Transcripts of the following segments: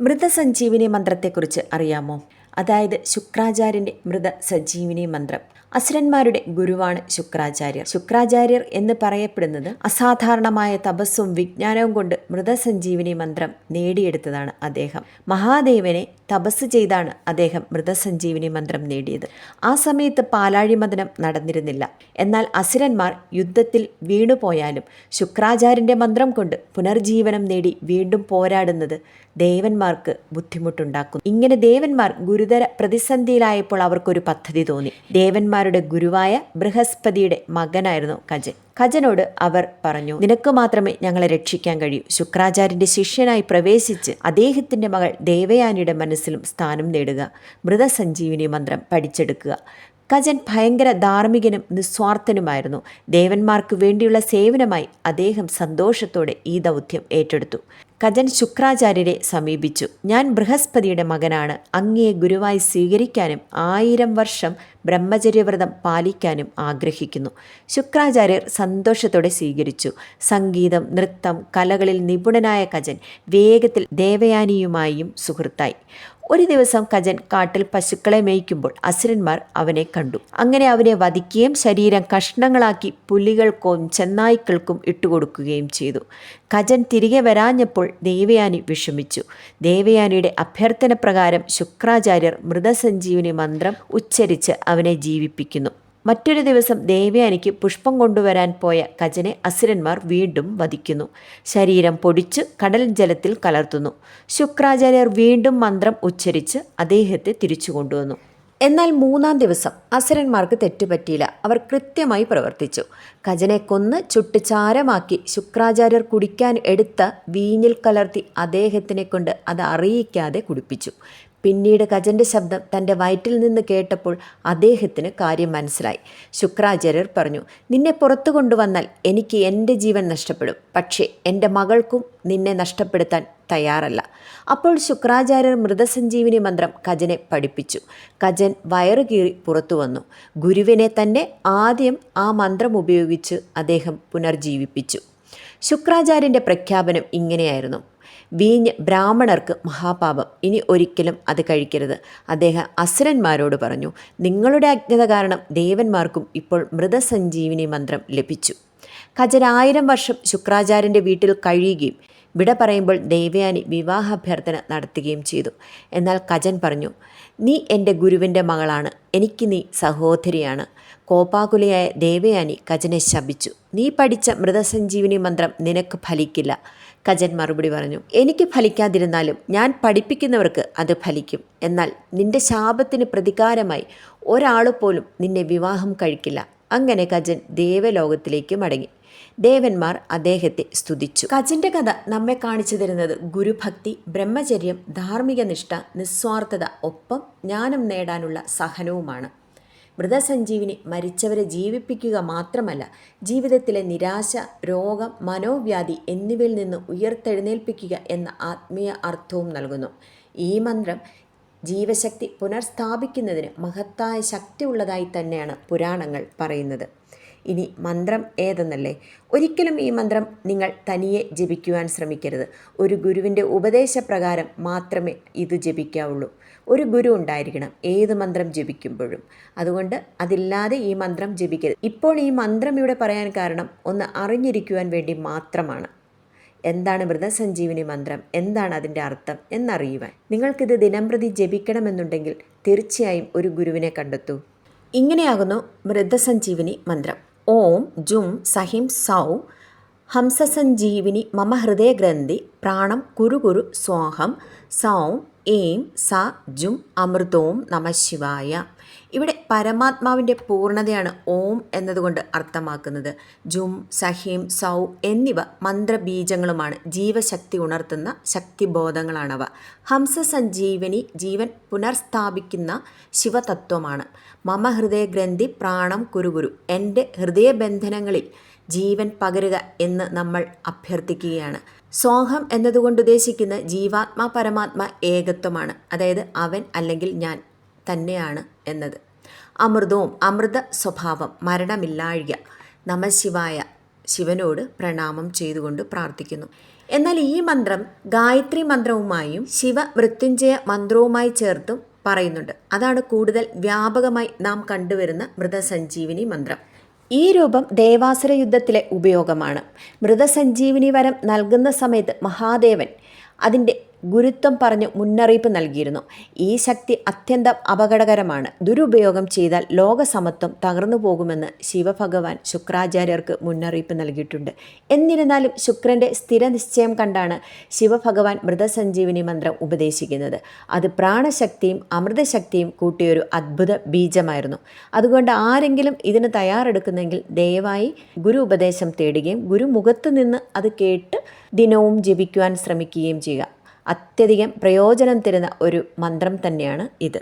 മൃതസഞ്ജീവിനി മന്ത്രത്തെക്കുറിച്ച് അറിയാമോ? അതായത് ശുക്രാചാര്യന്റെ മൃത സജീവിനി മന്ത്രം. അസുരന്മാരുടെ ഗുരുവാണ് ശുക്രാചാര്യർ. ശുക്രാചാര്യർ എന്ന് പറയപ്പെടുന്നത് അസാധാരണമായ തപസ്സും വിജ്ഞാനവും കൊണ്ട് മൃതസഞ്ജീവിനി മന്ത്രം നേടിയെടുത്തതാണ് അദ്ദേഹം. മഹാദേവനെ തപസ് ചെയ്താണ് അദ്ദേഹം മൃതസഞ്ജീവിനി മന്ത്രം നേടിയത്. ആ സമയത്ത് പാലാഴിമതനം നടന്നിരുന്നില്ല. എന്നാൽ അസുരന്മാർ യുദ്ധത്തിൽ വീണുപോയാലും ശുക്രാചാര്യന്റെ മന്ത്രം കൊണ്ട് പുനർജീവനം നേടി വീണ്ടും പോരാടുന്നത് ദേവന്മാർക്ക് ബുദ്ധിമുട്ടുണ്ടാക്കുന്നു. ഇങ്ങനെ ദേവന്മാർ ഗുരുതര പ്രതിസന്ധിയിലായപ്പോൾ അവർക്കൊരു പദ്ധതി തോന്നി. ദേവന്മാരുടെ ഗുരുവായ ബൃഹസ്പതിയുടെ മകനായിരുന്നു കജൻ. കജനോട് അവർ പറഞ്ഞു നിനക്ക് മാത്രമേ ഞങ്ങളെ രക്ഷിക്കാൻ കഴിയൂ. ശുക്രാചാര്യന്റെ ശിഷ്യനായി പ്രവേശിച്ച് അദ്ദേഹത്തിന്റെ മകൾ ദേവയാനിയുടെ മനസ്സിലും സ്ഥാനം നേടുക. മൃതസഞ്ജീവിനി മന്ത്രം പഠിച്ചെടുക്കുക. കജൻ ഭയങ്കര ധാർമ്മികനും നിസ്വാർത്ഥനുമായിരുന്നു. ദേവന്മാർക്ക് വേണ്ടിയുള്ള സേവനമായി അദ്ദേഹം സന്തോഷത്തോടെ ഈ ദൗത്യം ഏറ്റെടുത്തു. കജൻ ശുക്രാചാര്യരെ സമീപിച്ചു. ഞാൻ ബൃഹസ്പതിയുടെ മകനാണ്. അങ്ങയെ ഗുരുവായി സ്വീകരിക്കാനും ആയിരം വർഷം ബ്രഹ്മചര്യവ്രതം പാലിക്കാനും ആഗ്രഹിക്കുന്നു. ശുക്രാചാര്യർ സന്തോഷത്തോടെ സ്വീകരിച്ചു. സംഗീതം നൃത്തം കലകളിൽ നിപുണനായ കജൻ വേഗത്തിൽ ദേവയാനിയുമായും സുഹൃത്തായി. ഒരു ദിവസം കജൻ കാട്ടിൽ പശുക്കളെ മേയ്ക്കുമ്പോൾ അസുരന്മാർ അവനെ കണ്ടു. അങ്ങനെ അവനെ വധിക്കുകയും ശരീരം കഷ്ണങ്ങളാക്കി പുലികൾക്കും ചെന്നായ്ക്കൾക്കും ഇട്ടുകൊടുക്കുകയും ചെയ്തു. കജൻ തിരികെ വരാഞ്ഞപ്പോൾ ദേവയാനി വിഷമിച്ചു. ദേവയാനിയുടെ അഭ്യർത്ഥന പ്രകാരം ശുക്രാചാര്യർ മൃതസഞ്ജീവിനി മന്ത്രം ഉച്ചരിച്ച് അവനെ ജീവിപ്പിക്കുന്നു. മറ്റൊരു ദിവസം ദേവയാനിക്ക് പുഷ്പം കൊണ്ടുവരാൻ പോയ കജനെ അസുരന്മാർ വീണ്ടും വധിക്കുന്നു. ശരീരം പൊടിച്ച് കടൽ ജലത്തിൽ കലർത്തുന്നു. ശുക്രാചാര്യർ വീണ്ടും മന്ത്രം ഉച്ചരിച്ച് അദ്ദേഹത്തെ തിരിച്ചു കൊണ്ടുവന്നു. എന്നാൽ മൂന്നാം ദിവസം അസുരന്മാർക്ക് തെറ്റുപറ്റിയില്ല. അവർ കൃത്യമായി പ്രവർത്തിച്ചു. കജനെ കൊന്ന് ചുട്ട് ചാരമാക്കി ശുക്രാചാര്യർ കുടിക്കാൻ എടുത്ത വീഞ്ഞിൽ കലർത്തി അദ്ദേഹത്തിനെ കൊണ്ട് അത് അറിയിക്കാതെ കുടിപ്പിച്ചു. പിന്നീട് കജന്റെ ശബ്ദം തന്റെ വയറ്റിൽ നിന്ന് കേട്ടപ്പോൾ അദ്ദേഹത്തിന് കാര്യം മനസ്സിലായി. ശുക്രാചാര്യർ പറഞ്ഞു നിന്നെ പുറത്തു കൊണ്ടുവന്നാൽ എനിക്ക് എന്റെ ജീവൻ നഷ്ടപ്പെടും. പക്ഷേ എന്റെ മകൾക്കും നിന്നെ നഷ്ടപ്പെടുത്താൻ തയ്യാറല്ല. അപ്പോൾ ശുക്രാചാര്യർ മൃതസഞ്ജീവിനി മന്ത്രം കജനെ പഠിപ്പിച്ചു. കജൻ വയറു കീറി പുറത്തു വന്നു. ഗുരുവിനെ തന്നെ ആദ്യം ആ മന്ത്രം ഉപയോഗിച്ച് അദ്ദേഹം പുനർജീവിപ്പിച്ചു. ശുക്രാചാര്യന്റെ പ്രഖ്യാപനം ഇങ്ങനെയായിരുന്നു. വീഞ്ഞ് ബ്രാഹ്മണർക്ക് മഹാപാപം. ഇനി ഒരിക്കലും അത് കഴിക്കരുത്. അദ്ദേഹം അസുരന്മാരോട് പറഞ്ഞു നിങ്ങളുടെ അജ്ഞത കാരണം ദേവന്മാർക്കും ഇപ്പോൾ മൃതസഞ്ജീവിനി മന്ത്രം ലഭിച്ചു. ഖജരായിരം വർഷം ശുക്രാചാര്യന്റെ വീട്ടിൽ കഴിയുകയും വിട പറയുമ്പോൾ ദേവയാനി വിവാഹാഭ്യർത്ഥന നടത്തുകയും ചെയ്തു. എന്നാൽ കജൻ പറഞ്ഞു നീ എന്റെ ഗുരുവിന്റെ മകളാണ്. എനിക്ക് നീ സഹോദരിയാണ്. കോപാകുലയായ ദേവയാനി കജനെ ശപിച്ചു. നീ പഠിച്ച മൃതസഞ്ജീവിനി മന്ത്രം നിനക്ക് ഫലിക്കില്ല. കജൻ മറുപടി പറഞ്ഞു എനിക്ക് ഫലിക്കാതിരുന്നാലും ഞാൻ പഠിപ്പിക്കുന്നവർക്ക് അത് ഫലിക്കും. എന്നാൽ നിന്റെ ശാപത്തിന് പ്രതികാരമായി ഒരാൾ പോലും നിന്നെ വിവാഹം കഴിക്കില്ല. അങ്ങനെ കജൻ ദേവലോകത്തിലേക്ക് മടങ്ങി. ദേവന്മാർ അദ്ദേഹത്തെ സ്തുതിച്ചു. കജന്റെ കഥ നമ്മെ കാണിച്ചു തരുന്നത് ഗുരുഭക്തി ബ്രഹ്മചര്യം ധാർമ്മിക നിഷ്ഠ നിസ്വാർത്ഥത ഒപ്പം ജ്ഞാനം നേടാനുള്ള സഹനവുമാണ്. മൃതസഞ്ജീവിനി മരിച്ചവരെ ജീവിപ്പിക്കുക മാത്രമല്ല ജീവിതത്തിലെ നിരാശ രോഗം മനോവ്യാധി എന്നിവയിൽ നിന്ന് ഉയർത്തെഴുന്നേൽപ്പിക്കുക എന്ന ആത്മീയ അർത്ഥവും നൽകുന്നു. ഈ മന്ത്രം ജീവശക്തി പുനർസ്ഥാപിക്കുന്നതിന് മഹത്തായ ശക്തിയുള്ളതായി തന്നെയാണ് പുരാണങ്ങൾ പറയുന്നത്. ഇനി മന്ത്രം ഏതെന്നല്ലേ? ഒരിക്കലും ഈ മന്ത്രം നിങ്ങൾ തനിയെ ജപിക്കുവാൻ ശ്രമിക്കരുത്. ഒരു ഗുരുവിന്റെ ഉപദേശപ്രകാരം മാത്രമേ ഇത് ജപിക്കാവുള്ളൂ. ഒരു ഗുരു ഉണ്ടായിരിക്കണം ഏത് മന്ത്രം ജപിക്കുമ്പോഴും. അതുകൊണ്ട് അതില്ലാതെ ഈ മന്ത്രം ജപിക്കരുത്. ഇപ്പോൾ ഈ മന്ത്രം ഇവിടെ പറയാൻ കാരണം ഒന്ന് അറിഞ്ഞിരിക്കുവാൻ വേണ്ടി മാത്രമാണ്. എന്താണ് മൃതസഞ്ജീവിനി മന്ത്രം? എന്താണ് അതിന്റെ അർത്ഥം എന്നറിയുവാൻ. നിങ്ങൾക്കിത് ദിനംപ്രതി ജപിക്കണമെന്നുണ്ടെങ്കിൽ തീർച്ചയായും ഒരു ഗുരുവിനെ കണ്ടെത്തൂ. ഇങ്ങനെയാകുന്നു മൃതസഞ്ജീവിനി മന്ത്രം. ഓം ജും സഹിം സൗ ഹംസസഞ്ജീവിനി മമ ഹൃദയഗ്രന്ഥി പ്രാണം കുരു കുരു സ്വാഹം സൗം ഏം സ ജും അമൃതവും നമ ശിവായ. ഇവിടെ പരമാത്മാവിന്റെ പൂർണതയാണ് ഓം എന്നതുകൊണ്ട് അർത്ഥമാക്കുന്നത്. ജും സഹീം സൗ എന്നിവ മന്ത്രബീജങ്ങളുമാണ്. ജീവശക്തി ഉണർത്തുന്ന ശക്തിബോധങ്ങളാണവ. ഹംസ സഞ്ജീവനി ജീവൻ പുനർസ്ഥാപിക്കുന്ന ശിവതത്വമാണ്. മമ ഹൃദയഗ്രന്ഥി പ്രാണം കുരുകുരു എന്റെ ഹൃദയബന്ധനങ്ങളിൽ ജീവൻ പകരുക എന്ന് നമ്മൾ അഭ്യർത്ഥിക്കുകയാണ്. സോഹം എന്നതുകൊണ്ട് ഉദ്ദേശിക്കുന്ന ജീവാത്മാ പരമാത്മ ഏകത്വമാണ്. അതായത് അവൻ അല്ലെങ്കിൽ ഞാൻ തന്നെയാണ് എന്നത്. അമൃതവും അമൃത സ്വഭാവം മരണമില്ലാഴിക നമശിവായ ശിവനോട് പ്രണാമം ചെയ്തുകൊണ്ട് പ്രാർത്ഥിക്കുന്നു. എന്നാൽ ഈ മന്ത്രം ഗായത്രി മന്ത്രവുമായും ശിവ മൃത്യുഞ്ജയ മന്ത്രവുമായി ചേർത്തും പറയുന്നുണ്ട്. അതാണ് കൂടുതൽ വ്യാപകമായി നാം കണ്ടുവരുന്ന മൃതസഞ്ജീവിനി മന്ത്രം. ഈ രൂപം ദേവാസുര യുദ്ധത്തിലെ ഉപയോഗമാണ്. മൃതസഞ്ജീവിനി വരം നൽകുന്ന സമയത്ത് മഹാദേവൻ അതിന്റെ ഗുരുത്വം പറഞ്ഞ് മുന്നറിയിപ്പ് നൽകിയിരുന്നു. ഈ ശക്തി അത്യന്തം അപകടകരമാണ്. ദുരുപയോഗം ചെയ്താൽ ലോകസമത്വം തകർന്നു പോകുമെന്ന് ശിവഭഗവാൻ ശുക്രാചാര്യർക്ക് മുന്നറിയിപ്പ് നൽകിയിട്ടുണ്ട്. എന്നിരുന്നാലും ശുക്രന്റെ സ്ഥിരനിശ്ചയം കണ്ടാണ് ശിവഭഗവാൻ മൃതസഞ്ജീവിനി മന്ത്രം ഉപദേശിക്കുന്നത്. അത് പ്രാണശക്തിയും അമൃതശക്തിയും കൂട്ടിയൊരു അത്ഭുത ബീജമായിരുന്നു. അതുകൊണ്ട് ആരെങ്കിലും ഇതിന് തയ്യാറെടുക്കുന്നെങ്കിൽ ദയവായി ഗുരു ഉപദേശം തേടുകയും ഗുരുമുഖത്ത് നിന്ന് അത് കേട്ട് ദിനവും ജപിക്കുവാൻ ശ്രമിക്കുകയും ചെയ്യുക. അത്യധികം പ്രയോജനം തരുന്ന ഒരു മന്ത്രം തന്നെയാണ് ഇത്.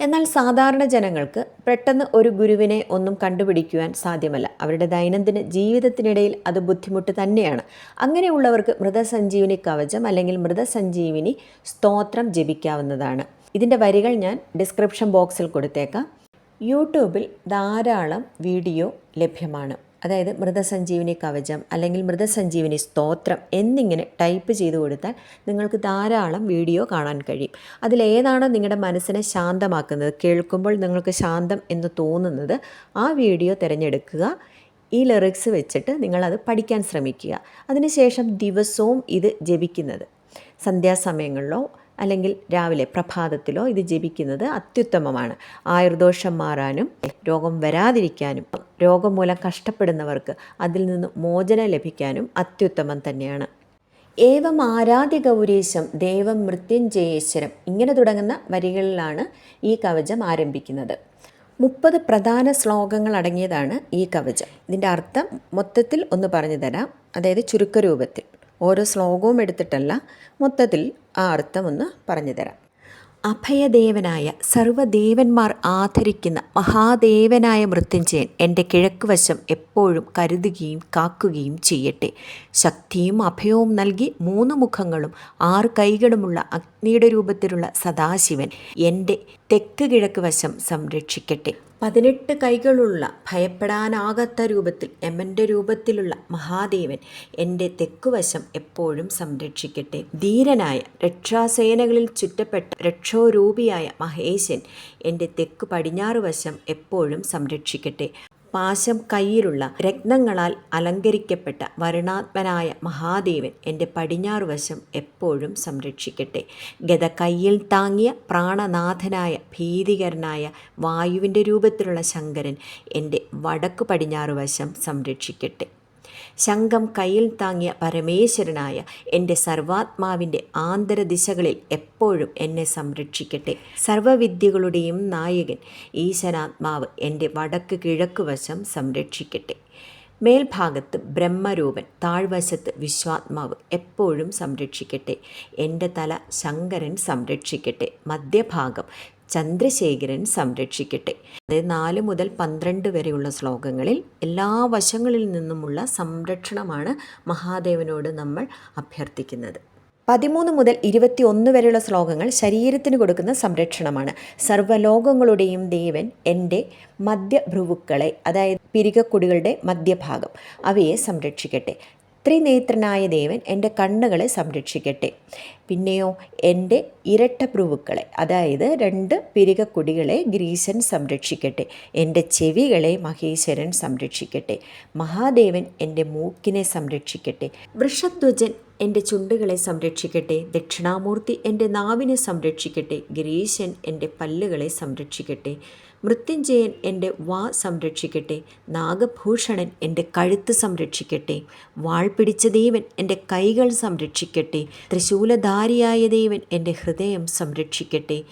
എന്നാൽ സാധാരണ ജനങ്ങൾക്ക് പെട്ടെന്ന് ഒരു ഗുരുവിനെ ഒന്നും കണ്ടുപിടിക്കുവാൻ സാധ്യമല്ല. അവരുടെ ദൈനംദിന ജീവിതത്തിനിടയിൽ അത് ബുദ്ധിമുട്ട് തന്നെയാണ്. അങ്ങനെയുള്ളവർക്ക് മൃതസഞ്ജീവിനി കവചം അല്ലെങ്കിൽ മൃതസഞ്ജീവിനി സ്തോത്രം ജപിക്കാവുന്നതാണ്. ഇതിന്റെ വരികൾ ഞാൻ ഡിസ്ക്രിപ്ഷൻ ബോക്സിൽ കൊടുത്തേക്കാം. യൂട്യൂബിൽ ധാരാളം വീഡിയോ ലഭ്യമാണ്. അതായത് മൃതസഞ്ജീവിനി കവചം അല്ലെങ്കിൽ മൃതസഞ്ജീവിനി സ്തോത്രം എന്നിങ്ങനെ ടൈപ്പ് ചെയ്ത് കൊടുത്താൽ നിങ്ങൾക്ക് ധാരാളം വീഡിയോ കാണാൻ കഴിയും. അതിലേതാണ് നിങ്ങളുടെ മനസ്സിനെ ശാന്തമാക്കുന്നത് കേൾക്കുമ്പോൾ നിങ്ങൾക്ക് ശാന്തം എന്ന് തോന്നുന്നത് ആ വീഡിയോ തിരഞ്ഞെടുക്കുക. ഈ ലിറിക്സ് വെച്ചിട്ട് നിങ്ങളത് പഠിക്കാൻ ശ്രമിക്കുക. അതിനുശേഷം ദിവസവും ഇത് ജപിക്കുന്നത്. സന്ധ്യാസമയങ്ങളിലോ അല്ലെങ്കിൽ രാവിലെ പ്രഭാതത്തിലോ ഇത് ജപിക്കുന്നത് അത്യുത്തമമാണ്. ആയുർദോഷം മാറാനും രോഗം വരാതിരിക്കാനും രോഗം മൂലം കഷ്ടപ്പെടുന്നവർക്ക് അതിൽ നിന്ന് മോചനം ലഭിക്കാനും അത്യുത്തമം തന്നെയാണ്. ഏവം ആരാധ്യ ഗൗരീശം ദേവം മൃത്യുഞ്ജയേശ്വരം ഇങ്ങനെ തുടങ്ങുന്ന വരികളിലാണ് ഈ കവചം ആരംഭിക്കുന്നത്. മുപ്പത് പ്രധാന ശ്ലോകങ്ങൾ അടങ്ങിയതാണ് ഈ കവചം. ഇതിന്റെ അർത്ഥം മൊത്തത്തിൽ ഒന്ന് പറഞ്ഞു തരാം അതായത് ചുരുക്കരൂപത്തിൽ. ഓരോ ശ്ലോകവും എടുത്തിട്ടല്ല മൊത്തത്തിൽ ആ അർത്ഥം ഒന്ന് പറഞ്ഞു തരാം. അഭയദേവനായ സർവദേവന്മാർ ആദരിക്കുന്ന മഹാദേവനായ മൃത്യുഞ്ജയൻ എന്റെ കിഴക്ക് വശം എപ്പോഴും കരുതുകയും കാക്കുകയും ചെയ്യട്ടെ. ശക്തിയും അഭയവും നൽകി മൂന്ന് മുഖങ്ങളും ആറ് കൈകളുമുള്ള അഗ്നിയുടെ രൂപത്തിലുള്ള സദാശിവൻ എന്റെ തെക്ക് കിഴക്ക് വശം സംരക്ഷിക്കട്ടെ. പതിനെട്ട് കൈകളുള്ള ഭയപ്പെടാനാകാത്ത രൂപത്തിൽ എമ്മന്റെ രൂപത്തിലുള്ള മഹാദേവൻ എന്റെ തെക്കുവശം എപ്പോഴും സംരക്ഷിക്കട്ടെ. ധീരനായ രക്ഷാസേനകളിൽ ചുറ്റപ്പെട്ട രക്ഷോരൂപിയായ മഹേശൻ എന്റെ തെക്ക് പടിഞ്ഞാറ് വശം എപ്പോഴും സംരക്ഷിക്കട്ടെ. പാശം കയ്യിലുള്ള രത്നങ്ങളാൽ അലങ്കരിക്കപ്പെട്ട വരുണാത്മനായ മഹാദേവൻ എന്റെ പടിഞ്ഞാറുവശം എപ്പോഴും സംരക്ഷിക്കട്ടെ. ഗത കയ്യിൽ താങ്ങിയ പ്രാണനാഥനായ ഭീതികരനായ വായുവിന്റെ രൂപത്തിലുള്ള ശങ്കരൻ എന്റെ വടക്കു പടിഞ്ഞാറുവശം സംരക്ഷിക്കട്ടെ. ശംഖം കയ്യിൽ താങ്ങിയ പരമേശ്വരനായ എന്റെ സർവാത്മാവിന്റെ ആന്തരദിശകളിൽ എപ്പോഴും എന്നെ സംരക്ഷിക്കട്ടെ. സർവവിദ്യകളുടെയും നായകൻ ഈശ്വരാത്മാവ് എന്റെ വടക്ക് കിഴക്ക് വശം സംരക്ഷിക്കട്ടെ. മേൽഭാഗത്ത് ബ്രഹ്മരൂപൻ താഴ്വശത്ത് വിശ്വാത്മാവ് എപ്പോഴും സംരക്ഷിക്കട്ടെ. എന്റെ തല ശങ്കരൻ സംരക്ഷിക്കട്ടെ. മധ്യഭാഗം ചന്ദ്രശേഖരൻ സംരക്ഷിക്കട്ടെ. അതായത് നാല് മുതൽ പന്ത്രണ്ട് വരെയുള്ള ശ്ലോകങ്ങളിൽ എല്ലാ വശങ്ങളിൽ നിന്നുമുള്ള സംരക്ഷണമാണ് മഹാദേവനോട് നമ്മൾ അഭ്യർത്ഥിക്കുന്നത്. പതിമൂന്ന് മുതൽ ഇരുപത്തി ഒന്ന് വരെയുള്ള ശ്ലോകങ്ങൾ ശരീരത്തിന് കൊടുക്കുന്ന സംരക്ഷണമാണ്. സർവലോകങ്ങളുടെയും ദേവൻ എന്റെ മധ്യഭ്രുവുക്കളെ അതായത് പിരികക്കുടികളുടെ മധ്യഭാഗം അവയെ സംരക്ഷിക്കട്ടെ. ത്രിനേത്രനായ ദേവൻ എന്റെ കണ്ണുകളെ സംരക്ഷിക്കട്ടെ. പിന്നെയോ എന്റെ ഇരട്ട പ്രൂവുക്കളെ അതായത് രണ്ട് പിരികക്കുടികളെ ഗ്രീശൻ സംരക്ഷിക്കട്ടെ. എന്റെ ചെവികളെ മഹേശ്വരൻ സംരക്ഷിക്കട്ടെ. മഹാദേവൻ എന്റെ മൂക്കിനെ സംരക്ഷിക്കട്ടെ. വൃഷധ്വജൻ എന്റെ ചുണ്ടുകളെ സംരക്ഷിക്കട്ടെ. ദക്ഷിണാമൂർത്തി എന്റെ നാവിനെ സംരക്ഷിക്കട്ടെ. ഗിരീശൻ എന്റെ പല്ലുകളെ സംരക്ഷിക്കട്ടെ. മൃത്യുഞ്ജയൻ എന്റെ വാ സംരക്ഷിക്കട്ടെ. നാഗഭൂഷണൻ എന്റെ കഴുത്ത് സംരക്ഷിക്കട്ടെ. വാൾ പിടിച്ച ദേവൻ എന്റെ കൈകൾ സംരക്ഷിക്കട്ടെ. ത്രിശൂലധാരിയായ ദേവൻ എന്റെ ഹൃദയം സംരക്ഷിക്കട്ടെ.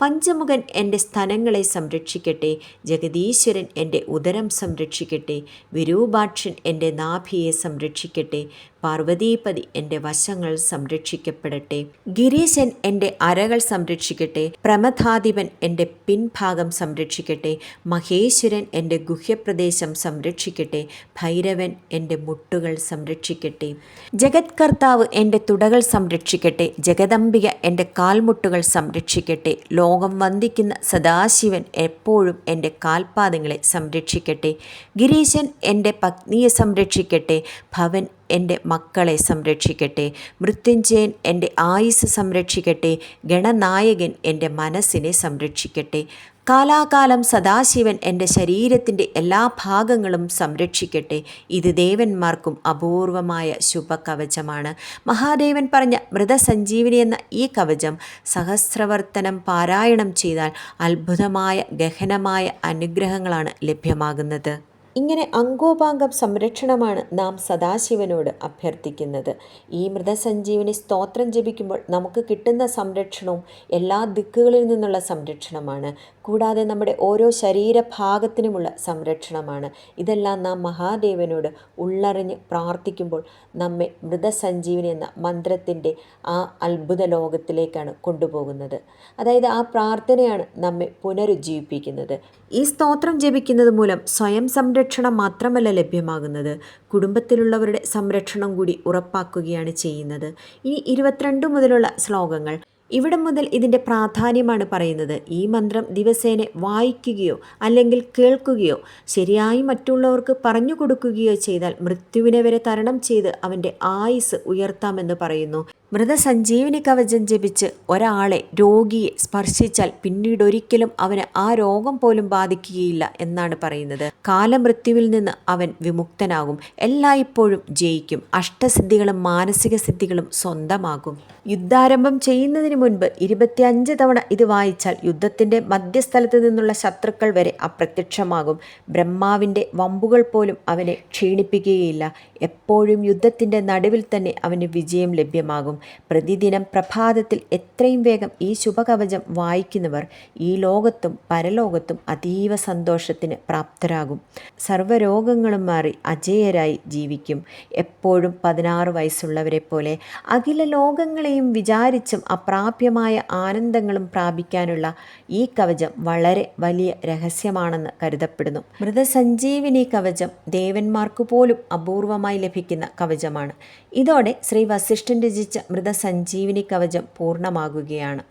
പഞ്ചമുഖൻ എന്റെ സ്ഥലങ്ങളെ സംരക്ഷിക്കട്ടെ. ജഗദീശ്വരൻ എന്റെ ഉദരം സംരക്ഷിക്കട്ടെ. വിരൂപാക്ഷൻ എന്റെ നാഭിയെ സംരക്ഷിക്കട്ടെ. പാർവതീപതി എന്റെ വശങ്ങൾ സംരക്ഷിക്കപ്പെടട്ടെ. ഗിരീശൻ എന്റെ അരകൾ സംരക്ഷിക്കട്ടെ. പ്രമഥാധിപൻ എന്റെ പിൻഭാഗം സംരക്ഷിക്കട്ടെ. മഹേശ്വരൻ എന്റെ ഗുഹ്യപ്രദേശം സംരക്ഷിക്കട്ടെ. ഭൈരവൻ എന്റെ മുട്ടുകൾ സംരക്ഷിക്കട്ടെ. ജഗത്കർത്താവ് എന്റെ തുടകൾ സംരക്ഷിക്കട്ടെ. ജഗദംബിക എന്റെ കാൽമുട്ടുകൾ സംരക്ഷിക്കട്ടെ. ലോകം വന്ദിക്കുന്ന സദാശിവൻ എപ്പോഴും എന്റെ കാൽപാദങ്ങളെ സംരക്ഷിക്കട്ടെ. ഗിരീശൻ എന്റെ പത്നിയെ സംരക്ഷിക്കട്ടെ. ഭവൻ എന്റെ മക്കളെ സംരക്ഷിക്കട്ടെ. മൃത്യുഞ്ജയൻ എന്റെ ആയുസ് സംരക്ഷിക്കട്ടെ. ഗണനായകൻ എന്റെ മനസ്സിനെ സംരക്ഷിക്കട്ടെ. കാലാകാലം സദാശിവൻ എന്റെ ശരീരത്തിന്റെ എല്ലാ ഭാഗങ്ങളും സംരക്ഷിക്കട്ടെ. ഇത് ദേവന്മാർക്കും അപൂർവമായ ശുഭകവചമാണ്. മഹാദേവൻ പറഞ്ഞ മൃതസഞ്ജീവിനി എന്ന ഈ കവചം സഹസ്രവർത്തനം പാരായണം ചെയ്താൽ അത്ഭുതമായ ഗഹനമായ അനുഗ്രഹങ്ങളാണ് ലഭ്യമാകുന്നത്. ഇങ്ങനെ അങ്കോപാംഗം സംരക്ഷണമാണ് നാം സദാശിവനോട് അഭ്യർത്ഥിക്കുന്നത്. ഈ മൃതസഞ്ജീവനി സ്തോത്രം ജപിക്കുമ്പോൾ നമുക്ക് കിട്ടുന്ന സംരക്ഷണവും എല്ലാ ദിക്കുകളിൽ നിന്നുള്ള സംരക്ഷണമാണ്. കൂടാതെ നമ്മുടെ ഓരോ ശരീരഭാഗത്തിനുമുള്ള സംരക്ഷണമാണ്. ഇതെല്ലാം നാം മഹാദേവനോട് ഉള്ളറിഞ്ഞ് പ്രാർത്ഥിക്കുമ്പോൾ നമ്മെ മൃതസഞ്ജീവനി എന്ന മന്ത്രത്തിന്റെ ആ അത്ഭുത ലോകത്തിലേക്കാണ് കൊണ്ടുപോകുന്നത്. അതായത് ആ പ്രാർത്ഥനയാണ് നമ്മെ പുനരുജ്ജീവിപ്പിക്കുന്നത്. ഈ സ്തോത്രം ജപിക്കുന്നത് മൂലം സ്വയം സംരക്ഷണം മാത്രമല്ല ലഭ്യമാകുന്നത്. കുടുംബത്തിലുള്ളവരുടെ സംരക്ഷണം കൂടി ഉറപ്പാക്കുകയാണ് ചെയ്യുന്നത്. ഇനി ഇരുപത്തിരണ്ട് മുതലുള്ള ശ്ലോകങ്ങൾ. ഇവിടം മുതൽ ഇതിന്റെ പ്രാധാന്യമാണ് പറയുന്നത്. ഈ മന്ത്രം ദിവസേന വായിക്കുകയോ അല്ലെങ്കിൽ കേൾക്കുകയോ ശരിയായി മറ്റുള്ളവർക്ക് പറഞ്ഞു കൊടുക്കുകയോ ചെയ്താൽ മൃത്യുവിനെ വരെ തരണം ചെയ്ത് അവന്റെ ആയുസ് ഉയർത്താമെന്ന് പറയുന്നു. മൃതസഞ്ജീവനി കവചം ജപിച്ച് ഒരാളെ രോഗിയെ സ്പർശിച്ചാൽ പിന്നീട് ഒരിക്കലും അവന് ആ രോഗം പോലും ബാധിക്കുകയില്ല എന്നാണ് പറയുന്നത്. കാലമൃത്യുവിൽ നിന്ന് അവൻ വിമുക്തനാകും. എല്ലായ്പ്പോഴും ജയിക്കും. അഷ്ടസിദ്ധികളും മാനസിക സിദ്ധികളും സ്വന്തമാകും. യുദ്ധാരംഭം ചെയ്യുന്നതിന് മുൻപ് ഇരുപത്തിയഞ്ച് തവണ ഇത് വായിച്ചാൽ യുദ്ധത്തിന്റെ മധ്യസ്ഥലത്ത് നിന്നുള്ള ശത്രുക്കൾ വരെ അപ്രത്യക്ഷമാകും. ബ്രഹ്മാവിന്റെ വമ്പുകൾ പോലും അവനെ ക്ഷീണിപ്പിക്കുകയില്ല. എപ്പോഴും യുദ്ധത്തിന്റെ നടുവിൽ തന്നെ അവന് വിജയം ലഭ്യമാകും. പ്രതിദിനം പ്രഭാതത്തിൽ എത്രയും വേഗം ഈ ശുഭകവചം വായിക്കുന്നവർ ഈ ലോകത്തും പരലോകത്തും അതീവ സന്തോഷത്തിന് പ്രാപ്തരാകും. സർവരോഗങ്ങളും മാറി അജയരായി ജീവിക്കും. എപ്പോഴും പതിനാറ് വയസ്സുള്ളവരെ പോലെ അഖില ലോകങ്ങളെയും വിചാരിച്ചും അപ്രാപ്യമായ ആനന്ദങ്ങളും പ്രാപിക്കാനുള്ള ഈ കവചം വളരെ വലിയ രഹസ്യമാണെന്ന് കരുതപ്പെടുന്നു. മൃതസഞ്ജീവിനി കവചം ദേവന്മാർക്ക് പോലും അപൂർവമായി ലഭിക്കുന്ന കവചമാണ്. ഇതോടെ ശ്രീ വസിഷ്ഠൻ രചിച്ച മൃതസഞ്ജീവിനി കവചം പൂർണമാകുകയാണ്.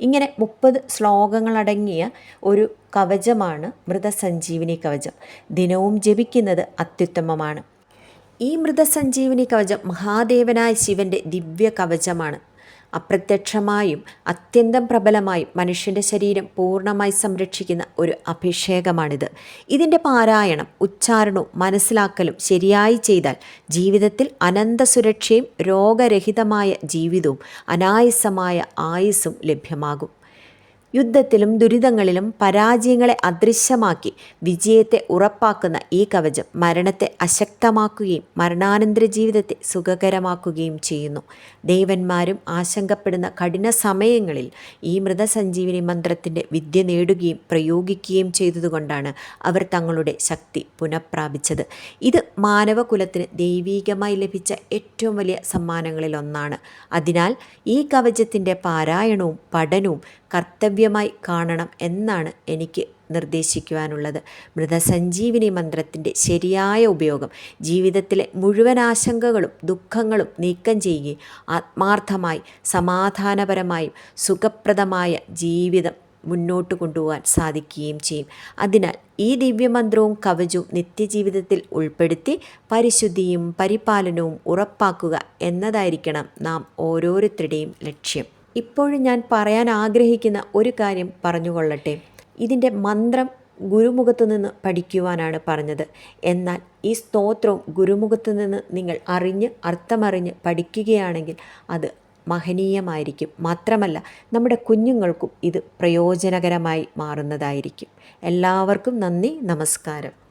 ഇങ്ങനെ മുപ്പത് ശ്ലോകങ്ങളടങ്ങിയ ഒരു കവചമാണ് മൃതസഞ്ജീവിനി കവചം ദിനവും ജപിക്കുന്നത് അത്യുത്തമമാണ്. ഈ മൃതസഞ്ജീവിനി കവചം മഹാദേവനായ ശിവന്റെ ദിവ്യ കവചമാണ് അപ്രത്യക്ഷമായും അത്യന്തം പ്രബലമായും മനുഷ്യന്റെ ശരീരം പൂർണമായി സംരക്ഷിക്കുന്ന ഒരു അഭിഷേകമാണിത്. ഇതിന്റെ പാരായണം ഉച്ചാരണവും മനസ്സിലാക്കലും ശരിയായി ചെയ്താൽ ജീവിതത്തിൽ അനന്ത സുരക്ഷയും രോഗരഹിതമായ ജീവിതവും അനായസമായ ആയുസ്സും ലഭ്യമാകും. യുദ്ധത്തിലും ദുരിതങ്ങളിലും പരാജയങ്ങളെ അദൃശ്യമാക്കി വിജയത്തെ ഉറപ്പാക്കുന്ന ഈ കവചം മരണത്തെ അശക്തമാക്കുകയും മരണാനന്തര ജീവിതത്തെ സുഖകരമാക്കുകയും ചെയ്യുന്നു. ദേവന്മാരും ആശങ്കപ്പെടുന്ന കഠിന സമയങ്ങളിൽ ഈ മൃതസഞ്ജീവിനി മന്ത്രത്തിന്റെ വിദ്യ നേടുകയും പ്രയോഗിക്കുകയും ചെയ്തതുകൊണ്ടാണ് അവർ തങ്ങളുടെ ശക്തി പുനഃപ്രാപിച്ചത്. ഇത് മാനവകുലത്തിന് ദൈവീകമായി ലഭിച്ച ഏറ്റവും വലിയ സമ്മാനങ്ങളിലൊന്നാണ്. അതിനാൽ ഈ കവചത്തിന്റെ പാരായണവും പഠനവും കർത്തവ്യമായി കാണണം എന്നാണ് എനിക്ക് നിർദ്ദേശിക്കുവാനുള്ളത്. മൃതസഞ്ജീവിനി മന്ത്രത്തിന്റെ ശരിയായ ഉപയോഗം ജീവിതത്തിലെ മുഴുവൻ ആശങ്കകളും ദുഃഖങ്ങളും നീക്കം ചെയ്യുകയും ആത്മാർത്ഥമായി സമാധാനപരമായും സുഖപ്രദമായ ജീവിതം മുന്നോട്ട് കൊണ്ടുപോകാൻ സാധിക്കുകയും ചെയ്യും. അതിനാൽ ഈ ദിവ്യമന്ത്രവും കവചവും നിത്യജീവിതത്തിൽ ഉൾപ്പെടുത്തി പരിശുദ്ധിയും പരിപാലനവും ഉറപ്പാക്കുക എന്നതായിരിക്കണം നാം ഓരോരുത്തരുടെയും ലക്ഷ്യം. ഇപ്പോഴും ഞാൻ പറയാൻ ആഗ്രഹിക്കുന്ന ഒരു കാര്യം പറഞ്ഞുകൊള്ളട്ടെ. ഇതിന്റെ മന്ത്രം ഗുരുമുഖത്തു നിന്ന് പഠിക്കുവാനാണ് പറഞ്ഞത്. എന്നാൽ ഈ സ്തോത്രവും ഗുരുമുഖത്തു നിന്ന് നിങ്ങൾ അറിഞ്ഞ് അർത്ഥമറിഞ്ഞ് പഠിക്കുകയാണെങ്കിൽ അത് മഹനീയമായിരിക്കും. മാത്രമല്ല നമ്മുടെ കുഞ്ഞുങ്ങൾക്കും ഇത് പ്രയോജനകരമായി മാറുന്നതായിരിക്കും. എല്ലാവർക്കും നന്ദി നമസ്കാരം.